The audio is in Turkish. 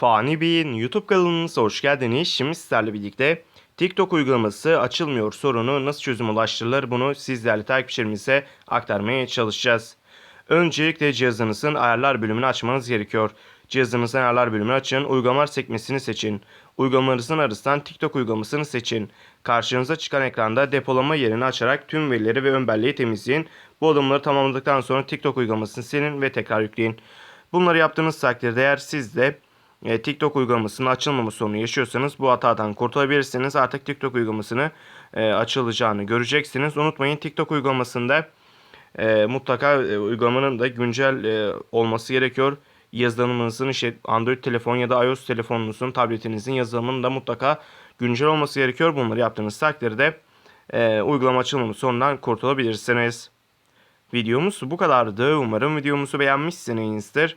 Fani Bey'in YouTube kanalımıza hoş geldiniz. Şimdi sizlerle birlikte TikTok uygulaması açılmıyor sorunu nasıl çözüm ulaştırılır bunu sizlerle takipçilerimize aktarmaya çalışacağız. Öncelikle cihazınızın ayarlar bölümünü açmanız gerekiyor. Cihazınızın ayarlar bölümünü açın, uygulamalar sekmesini seçin. Uygulamalarınızın arasından TikTok uygulamasını seçin. Karşınıza çıkan ekranda depolama yerini açarak tüm verileri ve ön belleği temizleyin. Bu adımları tamamladıktan sonra TikTok uygulamasını silin ve tekrar yükleyin. Bunları yaptığınız takdirde eğer siz de e, TikTok uygulamasının açılmama sorunu yaşıyorsanız bu hatadan kurtulabilirsiniz. Artık TikTok uygulamasını e, açılacağını göreceksiniz. Unutmayın TikTok uygulamasında e, mutlaka e, uygulamanın da güncel e, olması gerekiyor. Yazılımınızın işte Android telefon ya da iOS telefonunuzun, tabletinizin yazılımının da mutlaka güncel olması gerekiyor. Bunları yaptığınız takdirde e, uygulama açılmama sorundan kurtulabilirsiniz. Videomuz bu kadardı. Umarım videomuzu beğenmişsinizdir.